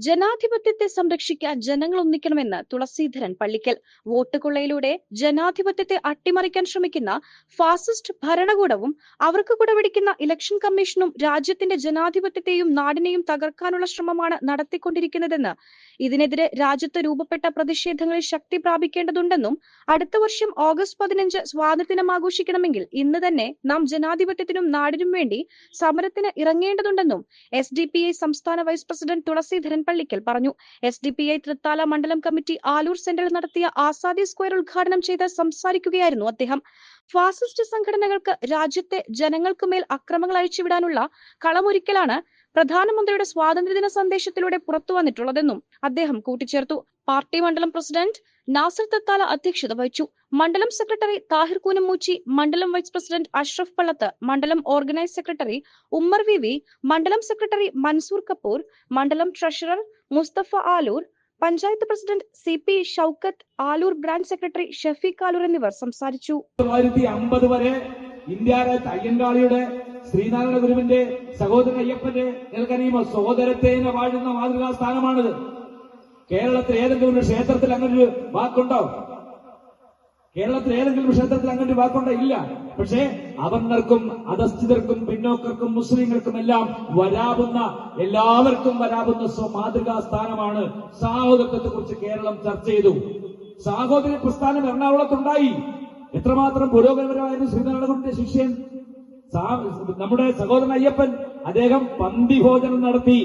ജനാധിപത്യത്തെ സംരക്ഷിക്കാൻ ജനങ്ങൾ ഒന്നിക്കണമെന്ന് തുളസീധരൻ പള്ളിക്കൽ. വോട്ട് കൊള്ളയിലൂടെ ജനാധിപത്യത്തെ അട്ടിമറിക്കാൻ ശ്രമിക്കുന്ന ഫാസിസ്റ്റ് ഭരണകൂടവും അവർക്ക് കുടപിടിക്കുന്ന ഇലക്ഷൻ കമ്മീഷനും രാജ്യത്തിന്റെ ജനാധിപത്യത്തെയും നാടിനെയും തകർക്കാനുള്ള ശ്രമമാണ് നടത്തിക്കൊണ്ടിരിക്കുന്നതെന്ന്. ഇതിനെതിരെ രാജ്യത്ത് രൂപപ്പെട്ട പ്രതിഷേധങ്ങളിൽ ശക്തി പ്രാപിക്കേണ്ടതുണ്ടെന്നും അടുത്ത വർഷം ഓഗസ്റ്റ് പതിനഞ്ച് സ്വാതന്ത്ര്യദിനം ആഘോഷിക്കണമെങ്കിൽ ഇന്ന് തന്നെ നാം ജനാധിപത്യത്തിനും നാടിനും വേണ്ടി സമരത്തിന് ഇറങ്ങേണ്ടതുണ്ടെന്നും എസ് സംസ്ഥാന വൈസ് പ്രസിഡന്റ് തുളസീധരൻ പള്ളിക്കൽ പറഞ്ഞു. S D P I Thrithala മണ്ഡലം കമ്മിറ്റി ആലൂർ സെന്ററിൽ നടത്തിയ ആസാദി സ്ക്വയർ ഉദ്ഘാടനം ചെയ്ത് സംസാരിക്കുകയായിരുന്നു അദ്ദേഹം. ഫാസിസ്റ്റ് സംഘടനകൾക്ക് രാജ്യത്തെ ജനങ്ങൾക്ക് മേൽ അക്രമങ്ങൾ അഴിച്ചുവിടാനുള്ള കളമൊരുക്കലാണ് പ്രധാനമന്ത്രിയുടെ സ്വാതന്ത്ര്യദിന സന്ദേശത്തിലൂടെ പുറത്തു വന്നിട്ടുള്ളതെന്നും അദ്ദേഹം കൂട്ടിച്ചേർത്തു. പാർട്ടി മണ്ഡലം പ്രസിഡന്റ് നാസർ തത്താല അധ്യക്ഷത വഹിച്ചു. മണ്ഡലം സെക്രട്ടറി താഹിർ കൂനമൂച്ചി മണ്ഡലം വൈസ് പ്രസിഡന്റ് അഷ്റഫ് പള്ളത്ത് മണ്ഡലം organise secretary Ummer V V മണ്ഡലം സെക്രട്ടറി മൻസൂർ കപൂർ മണ്ഡലം treasurer Musthafa Aloor panchayat president C P Shoukath Aloor branch secretary Shafeeq Aloor എന്നിവർ സംസാരിച്ചു. തൊള്ളായിരത്തി അമ്പത് വരെ ഇന്ത്യ അയ്യങ്കാളിയുടെ ശ്രീനാരായണ ഗുരുവിന്റെ സഹോദരൻ അയ്യപ്പന്റെ നിങ്ങൾക്കറിയുമോ സഹോദരത്തേനെ വാഴുന്ന മാതൃകാ സ്ഥാനമാണിത്. കേരളത്തിൽ ഏതെങ്കിലും ഒരു ക്ഷേത്രത്തിൽ അങ്ങനെ ഒരു വാക്കുണ്ടോ? കേരളത്തിൽ ഏതെങ്കിലും ക്ഷേത്രത്തിൽ അങ്ങനെ ഒരു വാക്കുണ്ടോ? ഇല്ല. പക്ഷേ അവർണർക്കും അധസ്ഥിതർക്കും പിന്നോക്കർക്കും മുസ്ലിങ്ങൾക്കും എല്ലാം വരാവുന്ന എല്ലാവർക്കും വരാവുന്ന മാതൃകാ സ്ഥാനമാണ് സാഹോദരത്വത്തെ കുറിച്ച് കേരളം ചർച്ച ചെയ്തു. സാഹോദര്യ പ്രസ്ഥാനം എറണാകുളത്തുണ്ടായി. എത്രമാത്രം പുരോഗമനപരമായിരുന്നു ശ്രീനാരായണഗുരുവിന്റെ ശിഷ്യൻ? നമ്മുടെ സഹോദരൻ അയ്യപ്പൻ അദ്ദേഹം പന്തി ഭോജനം നടത്തി.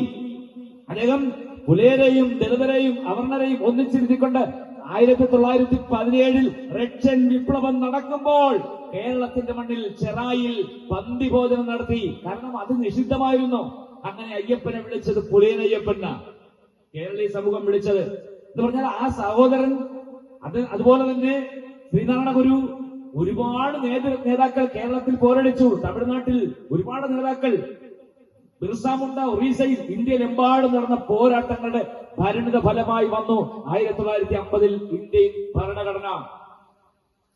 അദ്ദേഹം പുലേരെയും ദളിതരെയും അവർണരെയും ഒന്നിച്ചിരുത്തിക്കൊണ്ട് ആയിരത്തി തൊള്ളായിരത്തി പതിനേഴിൽ റഷ്യൻ വിപ്ലവം നടക്കുമ്പോൾ കേരളത്തിന്റെ മണ്ണിൽ ചെറായിൽ പന്തി ഭോജനം നടത്തി. കാരണം അത് നിഷിദ്ധമായിരുന്നു. അങ്ങനെ അയ്യപ്പനെ വിളിച്ചത് പുലിയൻ അയ്യപ്പന. കേരളീയ സമൂഹം വിളിച്ചത്. എന്ന് പറഞ്ഞാൽ ആ സഹോദരൻ അത് അതുപോലെ തന്നെ ശ്രീനാരായണ ഗുരു ഒരുപാട് നേതൃ നേതാക്കൾ കേരളത്തിൽ പോരടിച്ചു. തമിഴ്നാട്ടിൽ ഒരുപാട് നേതാക്കൾ. ബിർസാമുണ്ട ഒറീസയിൽ ഇന്ത്യയിലെമ്പാടും നടന്ന പോരാട്ടങ്ങളുടെ പരിണിത ഫലമായി വന്നു. ആയിരത്തി തൊള്ളായിരത്തി അമ്പതിൽ ഇന്ത്യൻ ഭരണഘടന.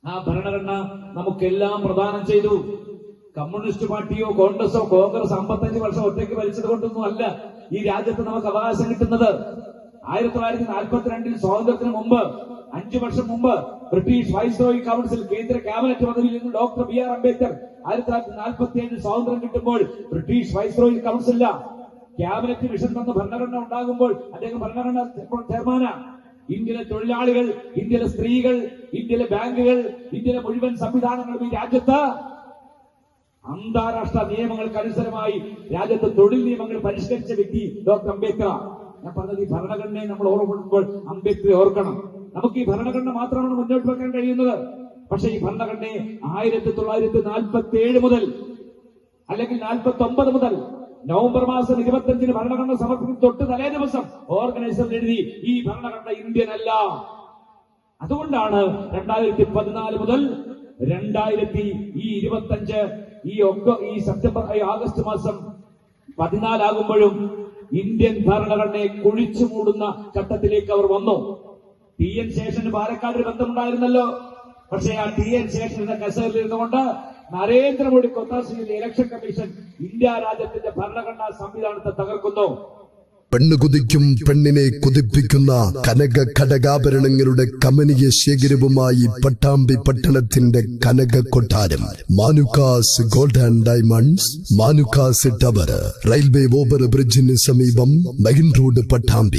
ആ ഭരണഘടന നമുക്കെല്ലാം പ്രദാനം ചെയ്തു. കമ്മ്യൂണിസ്റ്റ് പാർട്ടിയോ കോൺഗ്രസോ കോൺഗ്രസ് അമ്പത്തഞ്ച് വർഷം ഒറ്റയ്ക്ക് ഭരിച്ചത് കൊണ്ടൊന്നും അല്ല ഈ രാജ്യത്ത് നമുക്ക് അവകാശം കിട്ടുന്നത്. ആയിരത്തി തൊള്ളായിരത്തി നാൽപ്പത്തിരണ്ടിൽ സ്വാതന്ത്ര്യത്തിന് മുമ്പ് അഞ്ചു വർഷം മുമ്പ് ബ്രിട്ടീഷ് വൈസ്രോയി കൗൺസിൽ കേന്ദ്ര ക്യാബിനറ്റ് പദവിയിൽ നിന്ന് ഡോക്ടർ ബി ആർ അംബേദ്കർ ആയിരത്തി തൊള്ളായിരത്തി നാൽപ്പത്തി ഏഴിൽ സ്വാതന്ത്ര്യം കിട്ടുമ്പോൾ ബ്രിട്ടീഷ് വൈസ്രോയി കൗൺസിലില്ല. ക്യാബിനറ്റ് മിഷൻ തന്ന ഭരണഘടന ഉണ്ടാകുമ്പോൾ അദ്ദേഹം ഭരണഘടന ചെയർമാനാ. ഇന്ത്യയിലെ തൊഴിലാളികൾ ഇന്ത്യയിലെ സ്ത്രീകൾ ഇന്ത്യയിലെ ബാങ്കുകൾ ഇന്ത്യയിലെ മുഴുവൻ സംവിധാനങ്ങളും ഈ രാജ്യത്ത് അന്താരാഷ്ട്ര നിയമങ്ങൾക്ക് അനുസരമായി രാജ്യത്ത് തൊഴിൽ നിയമങ്ങൾ പരിഷ്കരിച്ച വ്യക്തി ഡോക്ടർ അംബേദ്കർ ഞാൻ പറഞ്ഞത് ഈ ഭരണഘടനയെ നമ്മൾ ഓർമ്മപ്പെടുമ്പോൾ അംബേദ്കറെ ഓർക്കണം. നമുക്ക് ഈ ഭരണഘടന മാത്രമാണ് മുന്നോട്ട് വെക്കാൻ കഴിയുന്നത്. പക്ഷേ ഈ ഭരണഘടനയെ ആയിരത്തി തൊള്ളായിരത്തി നാൽപ്പത്തി ഏഴ് മുതൽ അല്ലെങ്കിൽ നാൽപ്പത്തി ഒമ്പത് മുതൽ നവംബർ മാസം ഇരുപത്തഞ്ചിന് ഭരണഘടന സമർപ്പിക്കുന്ന തൊട്ട് തലേ ദിവസം ഓർഗനൈസർ എഴുതി ഈ ഭരണഘടന ഇന്ത്യൻ അല്ല. അതുകൊണ്ടാണ് രണ്ടായിരത്തി പതിനാല് മുതൽ രണ്ടായിരത്തി ഈ ഇരുപത്തഞ്ച് ഈ ഒക്ടോ ഈ സെപ്റ്റംബർ ആഗസ്റ്റ് മാസം പതിനാലാകുമ്പോഴും ഇന്ത്യൻ ഭരണഘടനയെ കുഴിച്ചു മൂടുന്ന ഘട്ടത്തിലേക്ക് അവർ വന്നു. ടി എൻ ശേഷന് പാലക്കാട് ഒരു ബന്ധമുണ്ടായിരുന്നല്ലോ. പക്ഷേ ആ ടി എൻ ശേഷൻ എന്ന ഇരുന്നുകൊണ്ട് നരേന്ദ്രമോദി കൊത്താശയിലെ ഇലക്ഷൻ കമ്മീഷൻ ഇന്ത്യ രാജ്യത്തിന്റെ ഭരണഘടനാ സംവിധാനത്തെ തകർക്കുന്നു. പെണ്ണ് കുതിക്കും പെണ്ണിനെ കുതിപ്പിക്കുന്ന കനക ഘടകാഭരണങ്ങളുടെ കമനീയ ശേഖരവുമായി പട്ടാമ്പി പട്ടണത്തിന്റെ കനക കൊട്ടാരം. Manukkas gold and diamonds Manukkas tower railway over ബ്രിഡ്ജിന് സമീപം മെയിൻ റോഡ് പട്ടാമ്പി.